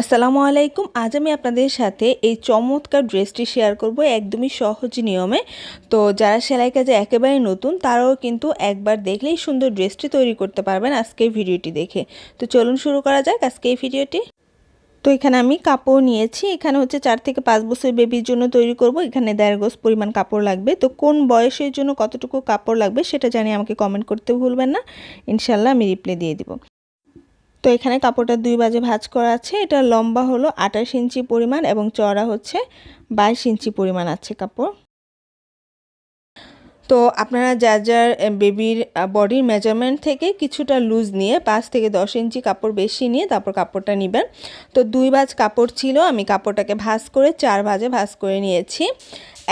আসসালামু আলাইকুম। আজ আমি আপনাদের সাথে এই চমৎকার ড্রেসটি শেয়ার করব একদমই সহজ নিয়মে। তো যারা সেলাই কাজে একেবারে নতুন, তারাও কিন্তু একবার দেখলেই সুন্দর ড্রেসটি তৈরি করতে পারবেন আজকে ভিডিওটি দেখে। তো চলুন শুরু করা যাক আজকে এই ভিডিওটি। তো এখানে আমি কাপড় নিয়েছি। এখানে হচ্ছে চার থেকে পাঁচ বছর বেবির জন্য তৈরি করব। এখানে দেড় গোস পরিমাণ কাপড় লাগবে। তো কোন বয়সের জন্য কতটুকু কাপড় লাগবে সেটা জানি আমাকে কমেন্ট করতে ভুলবেন না। ইনশাল্লাহ আমি রিপ্লাই দিয়ে দিব। তো এখানে কাপড়টা দুই বাজে ভাজ করা আছে। এটা লম্বা হলো আঠাশ ইঞ্চি পরিমাণ এবং চড়া হচ্ছে বাইশ ইঞ্চি পরিমাণ আছে কাপড়। তো আপনারা যার যার বেবির বডির মেজারমেন্ট থেকে কিছুটা লুজ নিয়ে পাঁচ থেকে দশ ইঞ্চি কাপড় বেশি নিয়ে তারপর কাপড়টা নেবেন। তো দুই ভাজ কাপড় ছিল, আমি কাপড়টাকে ভাজ করে চার ভাজে ভাজ করে নিয়েছি।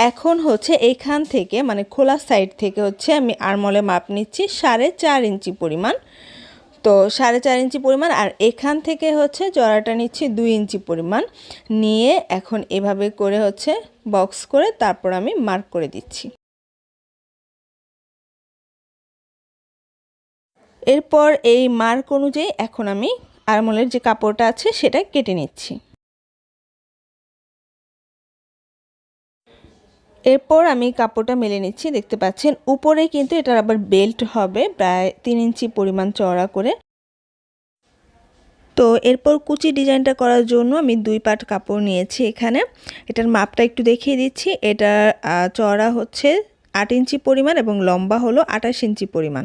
এখন হচ্ছে এইখান থেকে মানে খোলা সাইড থেকে হচ্ছে আমি আরমলে মাপ নিচ্ছি সাড়ে চার ইঞ্চি পরিমাণ। তো সাড়ে চার ইঞ্চি পরিমাণ আর এখান থেকে হচ্ছে জড়াটা নিচ্ছি দুই ইঞ্চি পরিমাণ। নিয়ে এখন এভাবে করে হচ্ছে বক্স করে তারপর আমি মার্ক করে দিচ্ছি। এরপর এই মার্ক অনুযায়ী এখন আমি আরমোলের যে কাপড়টা আছে সেটা কেটে নিচ্ছি। এরপর আমি কাপড়টা মেলে নিচ্ছি, দেখতে পাচ্ছেন। উপরে কিন্তু এটার আবার বেল্ট হবে, প্রায় তিন ইঞ্চি পরিমাণ চড়া করে। তো এরপর কুচি ডিজাইনটা করার জন্য আমি দুই পাট কাপড় নিয়েছি এখানে। এটার মাপটা একটু দেখিয়ে দিচ্ছি। এটা চড়া হচ্ছে আট ইঞ্চি পরিমাণ এবং লম্বা হলো আঠাশ ইঞ্চি পরিমাণ।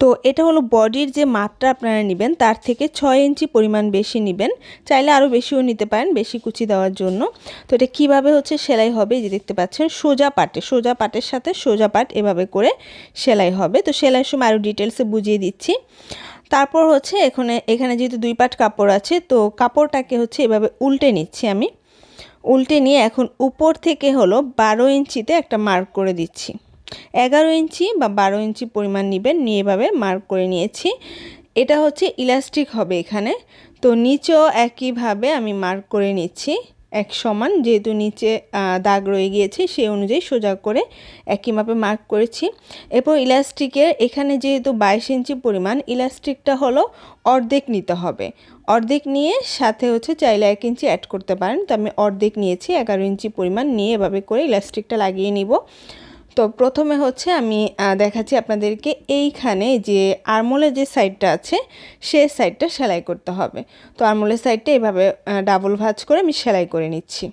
তো এটা হলো বডির যে মাপটা আপনারা নেবেন, তার থেকে ছয় ইঞ্চি পরিমাণ বেশি নেবেন। চাইলে আরও বেশিও নিতে পারেন, বেশি কুচি দেওয়ার জন্য। তো এটা কীভাবে হচ্ছে সেলাই হবে যে দেখতে পাচ্ছেন, সোজা পাটে, সোজা পাটের সাথে সোজা পাট এভাবে করে সেলাই হবে। তো সেলাইয়ের সময় আরও ডিটেলসে বুঝিয়ে দিচ্ছি। তারপর হচ্ছে এখানে এখানে যেহেতু দুই পাট কাপড় আছে, তো কাপড়টাকে হচ্ছে এভাবে উল্টে নিচ্ছি আমি। উল্টে নিয়ে এখন উপর থেকে হলো বারো ইঞ্চিতে একটা মার্ক করে দিচ্ছি। এগারো ইঞ্চি বা বারো ইঞ্চি পরিমাণ নেবেন, নিয়ে এভাবে মার্ক করে নিয়েছি। এটা হচ্ছে ইলাস্টিক হবে এখানে। তো নিচেও একইভাবে আমি মার্ক করে নিচ্ছি। এক সমান, যেহেতু নিচে দাগ রয়ে গিয়েছে সেই অনুযায়ী সোজা করে একই মাপে মার্ক করেছি। এরপর ইলাস্টিকের এখানে যেহেতু বাইশ ইঞ্চি পরিমাণ ইলাস্টিকটা হলো অর্ধেক নিতে হবে। অর্ধেক নিয়ে সাথে হচ্ছে চাইলে এক ইঞ্চি অ্যাড করতে পারেন। তো আমি অর্ধেক নিয়েছি, এগারো ইঞ্চি পরিমাণ, নিয়ে এভাবে করে ইলাস্টিকটা লাগিয়ে নিব। তো প্রথমে হচ্ছে আমি দেখাচ্ছি আপনাদেরকে এইখানে যে আরমোলের যে সাইডটা আছে, সে সাইডটা সেলাই করতে হবে। তো আরমোলের সাইডটা এভাবে ডাবল ভাজ করে আমি সেলাই করে নিচ্ছি।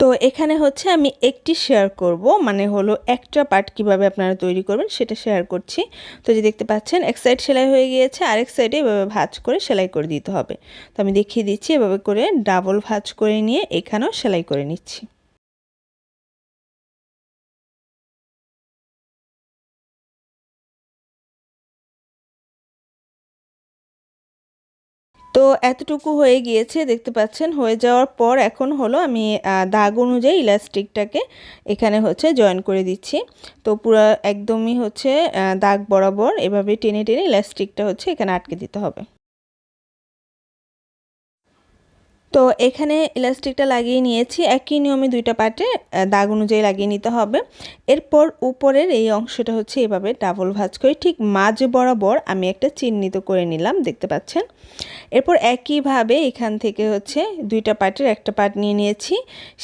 তো এখানে হচ্ছে আমি একটি শেয়ার করব মানে হলো একটা পার্ট কীভাবে আপনারা তৈরি করবেন সেটা শেয়ার করছি। তো যে দেখতে পাচ্ছেন, এক সাইড সেলাই হয়ে গিয়েছে, আরেক সাইডে এভাবে ভাজ করে সেলাই করে দিতে হবে। তো আমি দেখিয়ে দিচ্ছি, এভাবে করে ডাবল ভাজ করে নিয়ে এখানেও সেলাই করে নিচ্ছি। তো এতটুকু হয়ে গিয়েছে, দেখতে পাচ্ছেন। হয়ে যাওয়ার পর এখন হলো আমি দাগ অনুযায়ী ইলাস্টিকটাকে এখানে হচ্ছে জয়েন করে দিচ্ছি। তো পুরো একদমই হচ্ছে দাগ বরাবর এভাবে টেনে টেনে ইলাস্টিকটা হচ্ছে এখানে আটকে দিতে হবে। তো এখানে ইলাস্টিকটা লাগিয়ে নিয়েছি। একই নিয়মে দুইটা পার্টে দাগ অনুযায়ী লাগিয়ে নিতে হবে। এরপর উপরের এই অংশটা হচ্ছে এভাবে ডাবল ভাজ করে ঠিক মাঝ বরাবর আমি একটা চিহ্নিত করে নিলাম, দেখতে পাচ্ছেন? এরপর একইভাবে এখান থেকে হচ্ছে দুইটা পার্টের একটা পার্ট নিয়ে নিয়েছি।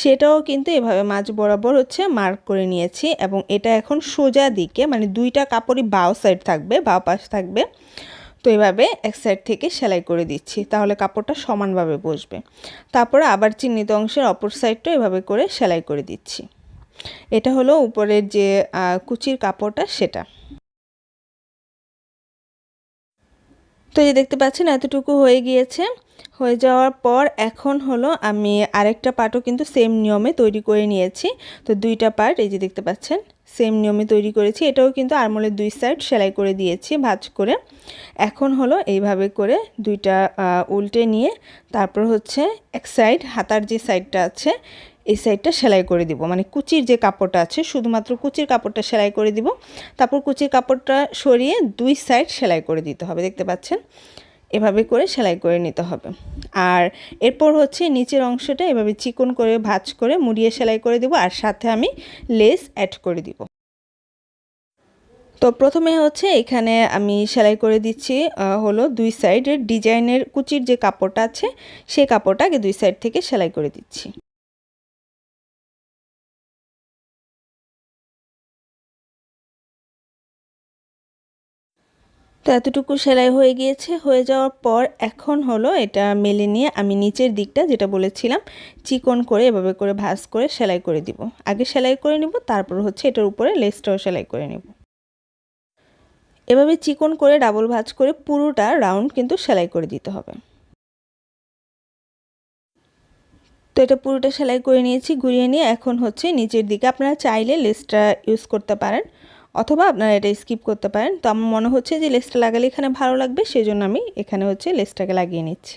সেটাও কিন্তু এভাবে মাঝ বরাবর হচ্ছে মার্ক করে নিয়েছি এবং এটা এখন সোজা দিকে মানে দুইটা কাপড়ই বাও সাইড থাকবে, বাও পাশ থাকবে। তো এভাবে এক সাইড থেকে সেলাই করে দিচ্ছি, তাহলে কাপড়টা সমানভাবে বসবে। তারপরে আবার চিহ্নিত অংশের অপর সাইডটা এভাবে করে সেলাই করে দিচ্ছি। এটা হলো উপরের যে কুচির কাপড়টা, সেটা। তো যে দেখতে পাচ্ছেন, এতটুকু হয়ে গিয়েছে। হয়ে যাওয়ার পর এখন হলো আমি আরেকটা পার্টও কিন্তু সেম নিয়মে তৈরি করে নিয়েছি। তো দুইটা পার্ট এই যে দেখতে পাচ্ছেন সেম নিয়মে তৈরি করেছি। এটাও কিন্তু আরমোলের দুই সাইড সেলাই করে দিয়েছি, ভাজ করে। এখন হলো এইভাবে করে দুইটা উল্টে নিয়ে তারপর হচ্ছে এক সাইড হাতার যে সাইডটা আছে, এই সাইডটা সেলাই করে দিব। মানে কুচির যে কাপড়টা আছে, শুধুমাত্র কুচির কাপড়টা সেলাই করে দিব। তারপর কুচির কাপড়টা সরিয়ে দুই সাইড সেলাই করে দিতে হবে, দেখতে পাচ্ছেন? এভাবে করে সেলাই করে নিতে হবে। আর এরপর হচ্ছে নিচের অংশটা এভাবে চিকন করে ভাজ করে মুড়িয়ে সেলাই করে দেবো আর সাথে আমি লেস অ্যাড করে দিব। তো প্রথমে হচ্ছে এখানে আমি সেলাই করে দিচ্ছি হলো দুই সাইডের ডিজাইনের কুচির যে কাপড়টা আছে সেই কাপড়টাকে দুই সাইড থেকে সেলাই করে দিচ্ছি। তো এতটুকু সেলাই হয়ে গিয়েছে। হয়ে যাওয়ার পর এখন হলো এটা মেলে নিয়ে আমি নিচের দিকটা যেটা বলেছিলাম, চিকন করে এভাবে করে ভাঁজ করে সেলাই করে দিব। আগে সেলাই করে নিব, তারপর হচ্ছে এটার উপরে লেসটাও সেলাই করে নেব। এভাবে চিকন করে ডাবল ভাজ করে পুরোটা রাউন্ড কিন্তু সেলাই করে দিতে হবে। তো এটা পুরোটা সেলাই করে নিয়েছি, ঘুরিয়ে নিয়ে এখন হচ্ছে নিচের দিকে আপনারা চাইলে লেসটা ইউজ করতে পারেন। অথবা আপনারা এটা স্কিপ করতে পারেন। তো আমার মনে হচ্ছে যে লেসটা লাগালে এখানে ভালো লাগবে, সেজন্য আমি এখানে হচ্ছে লেসটাকে লাগিয়ে নিচ্ছি।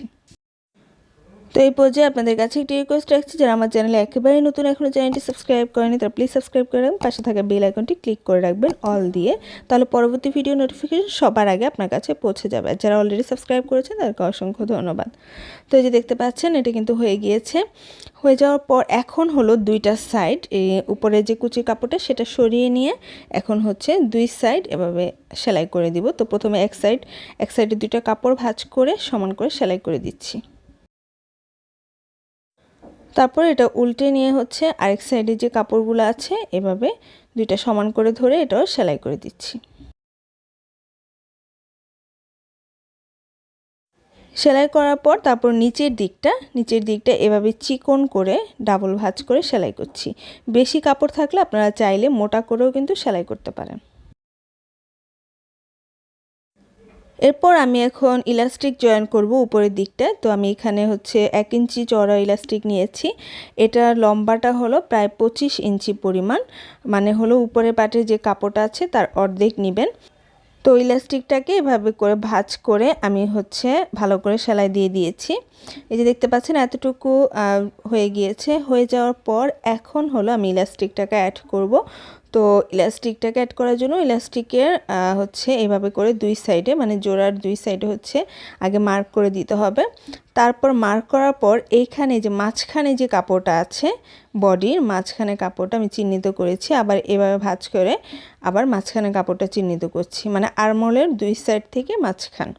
তো এই পর্যায়ে আপনাদের কাছে একটি রিকোয়েস্ট রাখছি, যারা আমার চ্যানেলে একেবারেই নতুন এখনও চ্যানেলটি সাবস্ক্রাইব করেনি, তারা প্লিজ সাবস্ক্রাইব করে রাখবেন। পাশে থাকা বেল আইকনটি ক্লিক করে রাখবেন অল দিয়ে। তাহলে পরবর্তী ভিডিও নোটিফিকেশন সবার আগে আপনার কাছে পৌঁছে যাবে। আর যারা অলরেডি সাবস্ক্রাইব করেছেন, তাদেরকে অসংখ্য ধন্যবাদ। তো এই যে দেখতে পাচ্ছেন, এটা কিন্তু হয়ে গিয়েছে। হয়ে যাওয়ার পর এখন হলো দুইটা সাইড এই উপরে যে কুচি কাপড়টা, সেটা সরিয়ে নিয়ে এখন হচ্ছে দুই সাইড এভাবে সেলাই করে দিব। তো প্রথমে এক সাইড এক সাইডে দুইটা কাপড় ভাঁজ করে, সমান করে সেলাই করে দিচ্ছি। তারপর এটা উল্টে নিয়ে হচ্ছে আরেক সাইডে যে কাপড়গুলো আছে, এভাবে দুইটা সমান করে ধরে এটাও সেলাই করে দিচ্ছি। সেলাই করার পর তারপর নিচের দিকটা নিচের দিকটা এভাবে চিকন করে ডাবল ভাঁজ করে সেলাই করছি। বেশি কাপড় থাকলে আপনারা চাইলে মোটা করেও কিন্তু সেলাই করতে পারেন। এরপর আমি এখন ইলাস্টিক জয়েন করব উপরের দিকটা। তো আমি এখানে হচ্ছে এক ইঞ্চি চড়া ইলাস্টিক নিয়েছি। এটার লম্বাটা হলো প্রায় পঁচিশ ইঞ্চি পরিমাণ। মানে হলো উপরের পাটের যে কাপড়টা আছে তার অর্ধেক নেবেন। তো ইলাস্টিকটাকে এভাবে করে ভাঁজ করে আমি হচ্ছে ভালো করে সেলাই দিয়ে দিয়েছি। এই যে দেখতে পাচ্ছেন এতটুকু হয়ে গিয়েছে। হয়ে যাওয়ার পর এখন হলো আমি ইলাস্টিকটাকে অ্যাড করব। তো ইলাস্টিকটাকে অ্যাড করার জন্য ইলাস্টিকের হচ্ছে এভাবে করে দুই সাইডে মানে জোড়ার দুই সাইডে হচ্ছে আগে মার্ক করে দিতে হবে। তারপর মার্ক করার পর এইখানে যে মাঝখানে যে কাপড়টা আছে বডির, মাঝখানে কাপড়টা আমি চিহ্নিত করেছি, আবার এভাবে ভাজ করে আবার মাঝখানে কাপড়টা চিহ্নিত করছি মানে আরমোলের দুই সাইড থেকে মাঝখান।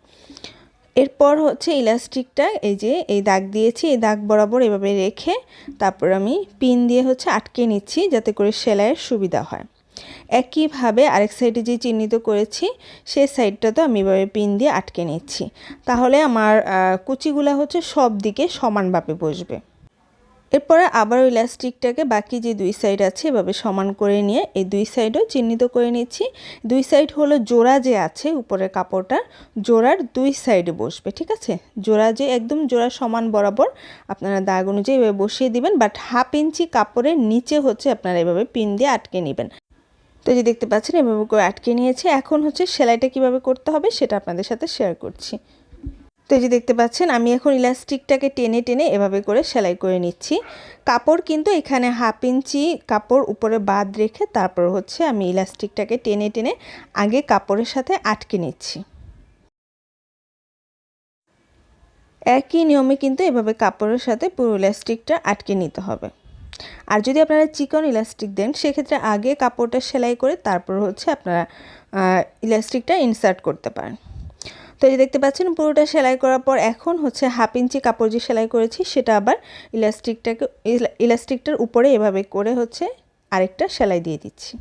এরপর হচ্ছে ইলাস্টিকটা, এই যে এই দাগ দিয়েছি, এই দাগ বরাবর এভাবে রেখে তারপর আমি পিন দিয়ে হচ্ছে আটকে নিচ্ছি যাতে করে সেলাইয়ের সুবিধা হয়। একইভাবে আরেক সাইডে যে চিহ্নিত করেছি সেই তো আমি এভাবে পিন দিয়ে আটকে নিচ্ছি। তাহলে আমার কুচিগুলা হচ্ছে সব দিকে সমানভাবে বসবে। এরপরে আবার ওই ইলাস্টিকটাকে বাকি যে দুই সাইড আছে এভাবে সমান করে নিয়ে এই দুই সাইডও চিহ্নিত করে নিচ্ছি। দুই সাইড হলো জোড়া যে আছে উপরের কাপড়টা জোড়ার দুই সাইডে বসবে, ঠিক আছে? জোড়া যে একদম জোড়া সমান বরাবর আপনারা দাগ অনুযায়ী এভাবে বসিয়ে দিবেন বাট হাফ ইঞ্চি কাপড়ের নিচে হচ্ছে আপনারা এভাবে পিন দিয়ে আটকে নেবেন। তো যে দেখতে পাচ্ছেন, এভাবে করে আটকে নিয়েছি। এখন হচ্ছে সেলাইটা কীভাবে করতে হবে সেটা আপনাদের সাথে শেয়ার করছি। তো এই যে দেখতে পাচ্ছেন, আমি এখন ইলাস্টিকটাকে টেনে টেনে এভাবে করে সেলাই করে নিচ্ছি। কাপড় কিন্তু এখানে হাফ ইঞ্চি কাপড় উপরে বাদ রেখে তারপর হচ্ছে আমি ইলাস্টিকটাকে টেনে টেনে আগে কাপড়ের সাথে আটকে নিচ্ছি। একই নিয়মে কিন্তু এভাবে কাপড়ের সাথে পুরো ইলাস্টিকটা আটকে নিতে হবে। আর যদি আপনারা চিকন ইলাস্টিক দেন, সেক্ষেত্রে আগে কাপড়টা সেলাই করে তারপর হচ্ছে আপনারা ইলাস্টিকটা ইনসার্ট করতে পারেন। তো এই দেখতে পাচ্ছেন, পুরোটা সেলাই করার পর এখন হচ্ছে হাফ ইঞ্চি কাপড় যে সেলাই করেছি, সেটা আবার ইলাস্টিকটাকে ইলাস্টিকটার উপরে এভাবে করে হচ্ছে আরেকটা সেলাই দিয়ে দিচ্ছি।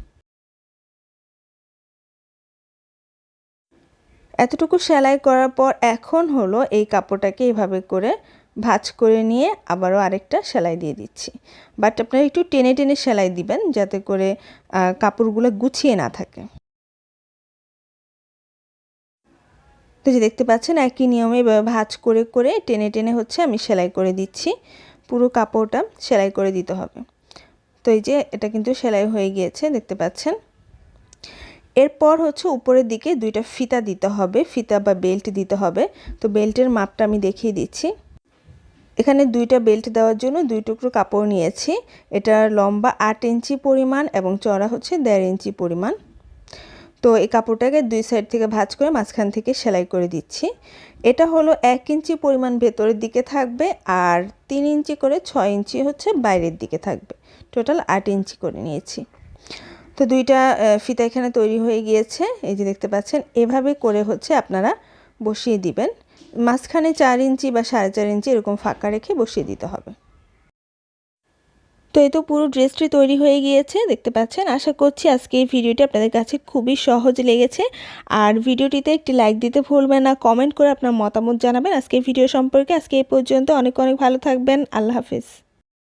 এতটুকু সেলাই করার পর এখন হলো এই কাপড়টাকে এভাবে করে ভাঁজ করে নিয়ে আবারও আরেকটা সেলাই দিয়ে দিচ্ছি। বাট আপনারা একটু টেনে টেনে সেলাই দিবেন, যাতে করে কাপড়গুলো গুছিয়ে না থাকে। তো যে দেখতে পাচ্ছেন, একই নিয়মে ভাঁজ করে করে টেনে টেনে হচ্ছে আমি সেলাই করে দিচ্ছি। পুরো কাপড়টা সেলাই করে দিতে হবে। তো এই যে এটা কিন্তু সেলাই হয়ে গিয়েছে, দেখতে পাচ্ছেন। এরপর হচ্ছে উপরের দিকে দুইটা ফিতা দিতে হবে, ফিতা বা বেল্ট দিতে হবে। তো বেল্টের মাপটা আমি দেখিয়ে দিচ্ছি। এখানে দুইটা বেল্ট দেওয়ার জন্য দুই টুকরো কাপড় নিয়েছি। এটার লম্বা আট ইঞ্চি পরিমাণ এবং চড়া হচ্ছে দেড় ইঞ্চি পরিমাণ। তো এই কাপড়টাকে দুই সাইড থেকে ভাঁজ করে মাঝখান থেকে সেলাই করে দিচ্ছি। এটা হলো এক ইঞ্চি পরিমাণ ভেতরের দিকে থাকবে আর তিন ইঞ্চি করে ছয় ইঞ্চি হচ্ছে বাইরের দিকে থাকবে। টোটাল আট ইঞ্চি করে নিয়েছি। তো দুইটা ফিতা এখানে তৈরি হয়ে গিয়েছে। এই যে দেখতে পাচ্ছেন, এভাবে করে হচ্ছে আপনারা বসিয়ে দিবেন। মাঝখানে চার ইঞ্চি বা সাড়ে চার ইঞ্চি এরকম ফাঁকা রেখে বসিয়ে দিতে হবে। তো এই তো পুরো ড্রেসটি তৈরি হয়ে গিয়েছে, দেখতে পাচ্ছেন? আশা করছি আজকে এই ভিডিওটি আপনাদের কাছে খুবই সহজ লেগেছে। আর ভিডিওটিতে একটি লাইক দিতে ভুলবেন না কমেন্ট করে আপনার মতামত জানাবেন। আজকে ভিডিও সম্পর্কে আজকে এই পর্যন্ত। অনেক অনেক ভালো থাকবেন। আল্লাহ হাফিজ।